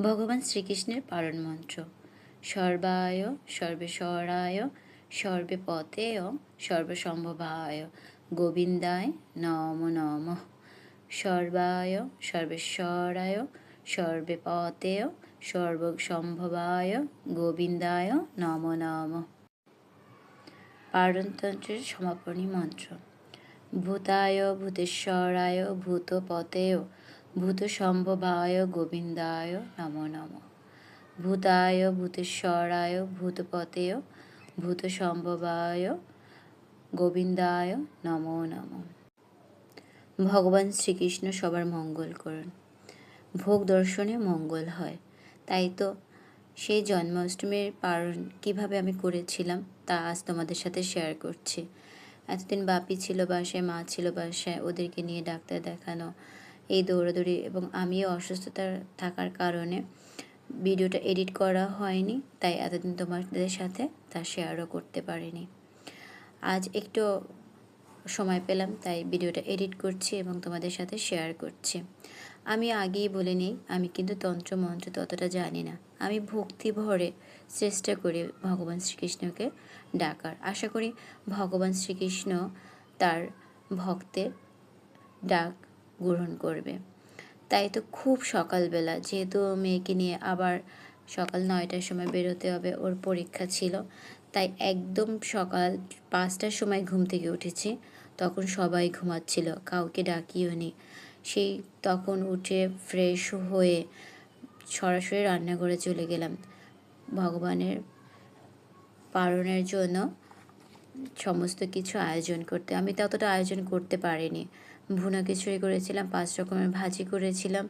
ভগবান শ্রীকৃষ্ণের পালন মন্ত্র। সর্বায়, সর্বেশ্বরায় সর্বে পতেয় সর্বসম্ভবায়, গোবিন্দায় নম নম। সর্বায়, সর্বেশ্বরায় সর্বে পতেয় সর্বসম্ভবায়, গোবিন্দায় নম নম। পারণতন্ত্রের সমাপনী মন্ত্র। ভূতায়, ভূতেশ্বরায়, ভূতপতেয় ভূতসম্ভবায় গোবিন্দায় নম নম। ভূতায় ভূতেশ্বরায় ভূতপতেয় ভূতসম্ভবায় গোবিন্দায় নম নম। ভগবান শ্রীকৃষ্ণ সবার মঙ্গল করুন। ভোগ দর্শনে মঙ্গল হয়। তাই তো সেই জন্মাষ্টমীর পালন কীভাবে আমি করেছিলাম তা আজ তোমাদের সাথে শেয়ার করছি। এতদিন বাপি ছিল বাসায়, মা ছিল বাসায়, ওদেরকে নিয়ে ডাক্তার দেখানো এই দৌড়াদৌড়ি এবং আমিও অসুস্থতার থাকার কারণে ভিডিওটা এডিট করা হয়নি, তাই এতদিন তোমাদের সাথে তা শেয়ারও করতে পারিনি। আজ একটু সময় পেলাম, তাই ভিডিওটা এডিট করছি এবং তোমাদের সাথে শেয়ার করছি। আমি আগেই বলে নিই, আমি কিন্তু তন্ত্র মন্ত্র ততটা জানি না। আমি ভক্তি ভরে চেষ্টা করি ভগবান শ্রীকৃষ্ণকে ডাকার। আশা করি ভগবান শ্রীকৃষ্ণ তার ভক্তের ডাক গ্রহণ করবে। তাই তো খুব সকালবেলা। যেহেতু মেয়েকে নিয়ে আবার সকাল নয়টার সময় বেরোতে হবে, ওর পরীক্ষা ছিল। তাই একদম সকাল পাঁচটার সময় ঘুম থেকে উঠেছি। তখন সবাই ঘুমাচ্ছিল, কাউকে ডাকিও নি। সেই তখন উঠে ফ্রেশ হয়ে সরাসরি রান্নাঘরে চলে গেলাম। ভগবানের পালনের জন্য সমস্ত কিছু আয়োজন করতে। আমি ততটা আয়োজন করতে পারিনি। ভুনা খিচুড়ি করেছিলাম, পাঁচ রকমের ভাজি করেছিলাম,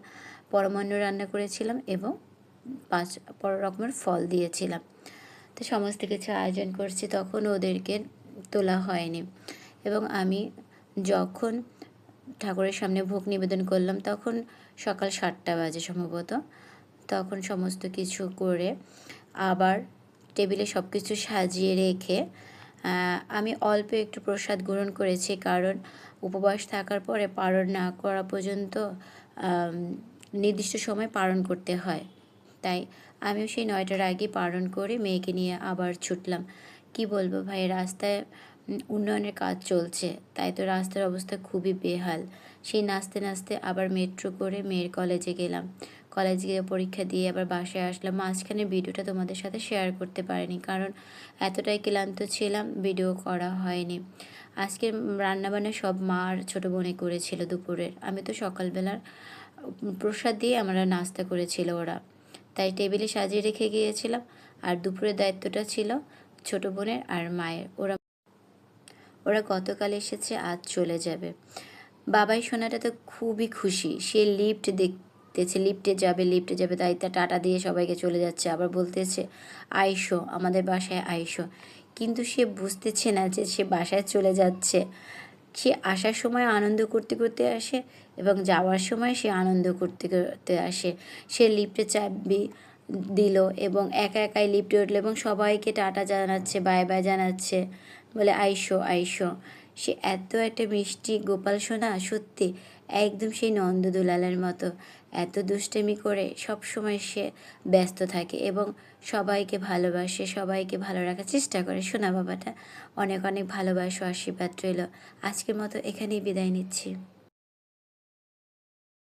পরমান্ন রান্না করেছিলাম এবং পাঁচ পর রকমের ফল দিয়েছিলাম। তো সমস্ত কিছু আয়োজন করছি, তখন ওদেরকে তোলা হয়নি। এবং আমি যখন ঠাকুরের সামনে ভোগ নিবেদন করলাম, তখন সকাল সাতটা বাজে সম্ভবত। তখন সমস্ত কিছু করে আবার টেবিলে সব কিছু সাজিয়ে রেখে আমি অল্প একটু প্রসাদ গ্রহণ করেছি, কারণ উপবাস থাকার পরে পালন না করা পর্যন্ত নির্দিষ্ট সময় পালন করতে হয়। তাই আমিও সেই নয়টার আগে পালন করে মেয়েকে নিয়ে আবার ছুটলাম। কি বলব ভাই, রাস্তায় উন্নয়নের কাজ চলছে। তাই তো রাস্তার অবস্থা খুবই বেহাল। সেই নাচতে নাচতে আবার মেট্রো করে মেয়ের কলেজে গেলাম। কলেজ গিয়ে পরীক্ষা দিয়ে আবার বাসায় আসলাম। মাঝখানে ভিডিওটা তোমাদের সাথে শেয়ার করতে পারিনি কারণ এতটাই ক্লান্ত ছিলাম ভিডিও করা হয়নি। আজকে রান্নাবান্না সব মা আর ছোটো বোনে করেছিল দুপুরের। আমি তো সকালবেলার প্রসাদ দিয়ে আমরা নাস্তা করেছিল ওরা। তাই টেবিলে সাজিয়ে রেখে গিয়েছিলাম। আর দুপুরের দায়িত্বটা ছিল ছোট বোনের আর মায়ের। ওরা ওরা গতকাল এসেছে, আজ চলে যাবে। বাবাই সোনাটা তো খুবই খুশি। সে লিফট দেখতেছে লিফটে যাবে লিফটে যাবে, তাই তা টাটা দিয়ে সবাইকে চলে যাচ্ছে। আবার বলতেছে আইসো আমাদের বাসায় আইসো কিন্তু সে বুঝতেছে না যে সে বাসায় চলে যাচ্ছে। সে আসার সময় আনন্দ করতে করতে আসে এবং যাওয়ার সময় সে আনন্দ করতে করতে আসে। সে লিফটে চাবি দিল এবং একা একাই লিফটে উঠল এবং সবাইকে টাটা জানাচ্ছে বাই বাই জানাচ্ছে। বলে, আইসো আইসো। সে এত একটা মিষ্টি গোপাল সোনা, সত্যি একদম সেই নন্দ দুলালের মতো। এত দুষ্টেমি করে সব সময় সে ব্যস্ত থাকে এবং সবাইকে ভালোবাসে, সবাইকে ভালো রাখার চেষ্টা করে। সোনা বাবাটা অনেক অনেক ভালোবাসো, আশীর্বাদ রইল। আজকের মতো এখানেই বিদায় নিচ্ছি।